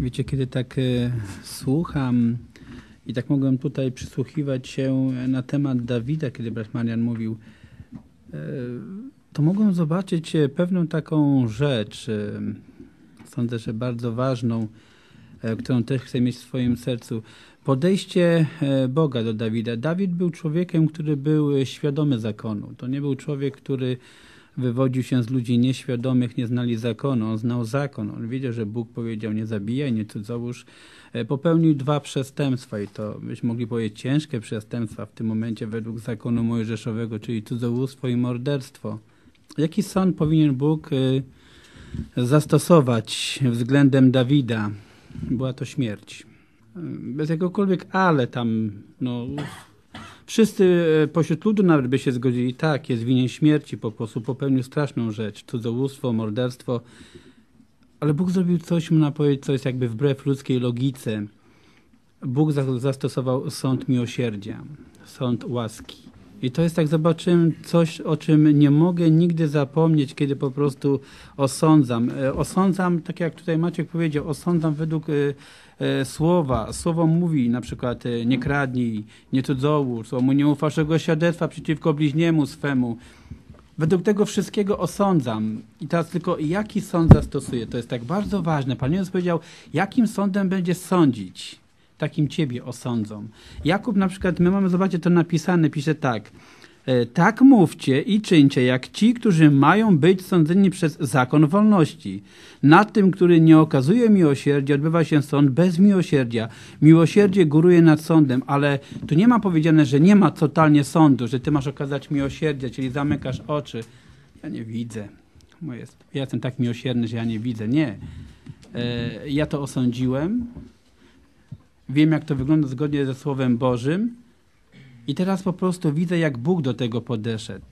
Wiecie, kiedy tak e, słucham i tak mogłem tutaj przysłuchiwać się na temat Dawida, kiedy brat Marian mówił, e, to mogłem zobaczyć e, pewną taką rzecz, sądzę, że bardzo ważną, którą też chcę mieć w swoim sercu. Podejście Boga do Dawida. Dawid był człowiekiem, który był świadomy zakonu. To nie był człowiek, który wywodził się z ludzi nieświadomych, nie znali zakonu. On znał zakon. On wiedział, że Bóg powiedział nie zabijaj, nie cudzołóż. E, Popełnił dwa przestępstwa i to byśmy mogli powiedzieć ciężkie przestępstwa w tym momencie według zakonu mojżeszowego, czyli cudzołóstwo i morderstwo. Jaki sąd powinien Bóg e, zastosować względem Dawida? Była to śmierć. E, Bez jakiegokolwiek ale tam, no, Wszyscy e, pośród ludu nawet by się zgodzili, tak, jest winien śmierci, po prostu popełnił straszną rzecz, cudzołóstwo, morderstwo, ale Bóg zrobił coś, można powiedzieć, co jest jakby wbrew ludzkiej logice. Bóg za- zastosował sąd miłosierdzia, sąd łaski. I to jest, tak zobaczyłem, coś, o czym nie mogę nigdy zapomnieć, kiedy po prostu osądzam. E, Osądzam, tak jak tutaj Maciek powiedział, osądzam według e, e, słowa. Słowo mówi na przykład nie kradnij, nie cudzołóż, słowo nie ufasz czego świadectwa przeciwko bliźniemu swemu. Według tego wszystkiego osądzam. I teraz tylko jaki sąd zastosuję? To jest tak bardzo ważne. Pan Jezus powiedział, jakim sądem będzie sądzić? Takim ciebie osądzą. Jakub na przykład, my mamy, zobaczcie, to napisane, pisze tak. E, Tak mówcie i czyńcie, jak ci, którzy mają być sądzeni przez zakon wolności. Nad tym, który nie okazuje miłosierdzia, odbywa się sąd bez miłosierdzia. Miłosierdzie góruje nad sądem, ale tu nie ma powiedziane, że nie ma totalnie sądu, że ty masz okazać miłosierdzie, czyli zamykasz oczy. Ja nie widzę. Ja jestem tak miłosierny, że ja nie widzę. Nie. E, Ja to osądziłem. Wiem, jak to wygląda zgodnie ze Słowem Bożym. I teraz po prostu widzę, jak Bóg do tego podeszedł.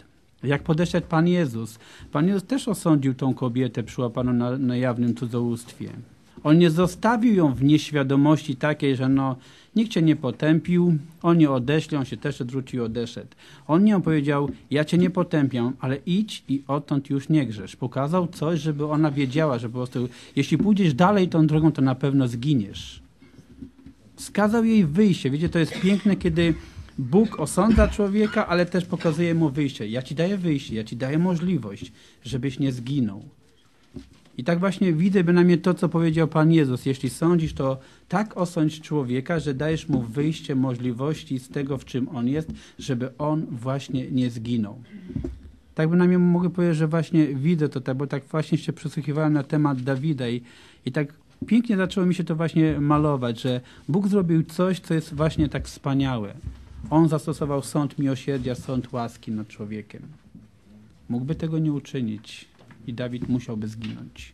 Jak podeszedł Pan Jezus. Pan Jezus też osądził tą kobietę przyłapaną na, na jawnym cudzołóstwie. On nie zostawił ją w nieświadomości takiej, że no, nikt cię nie potępił, oni odeszli, on się też odwrócił i odeszedł. On nie powiedział, ja cię nie potępiam, ale idź i odtąd już nie grzesz. Pokazał coś, żeby ona wiedziała, że po prostu, jeśli pójdziesz dalej tą drogą, to na pewno zginiesz. Wskazał jej wyjście. Wiecie, to jest piękne, kiedy Bóg osądza człowieka, ale też pokazuje mu wyjście. Ja ci daję wyjście, ja ci daję możliwość, żebyś nie zginął. I tak właśnie widzę bynajmniej to, co powiedział Pan Jezus. Jeśli sądzisz, to tak osądź człowieka, że dajesz mu wyjście, możliwości z tego, w czym on jest, żeby on właśnie nie zginął. Tak bynajmniej mogę powiedzieć, że właśnie widzę to, tak, bo tak właśnie się przysłuchiwałem na temat Dawida i, i tak pięknie zaczęło mi się to właśnie malować, że Bóg zrobił coś, co jest właśnie tak wspaniałe. On zastosował sąd miłosierdzia, sąd łaski nad człowiekiem. Mógłby tego nie uczynić i Dawid musiałby zginąć.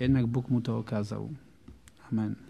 Jednak Bóg mu to okazał. Amen.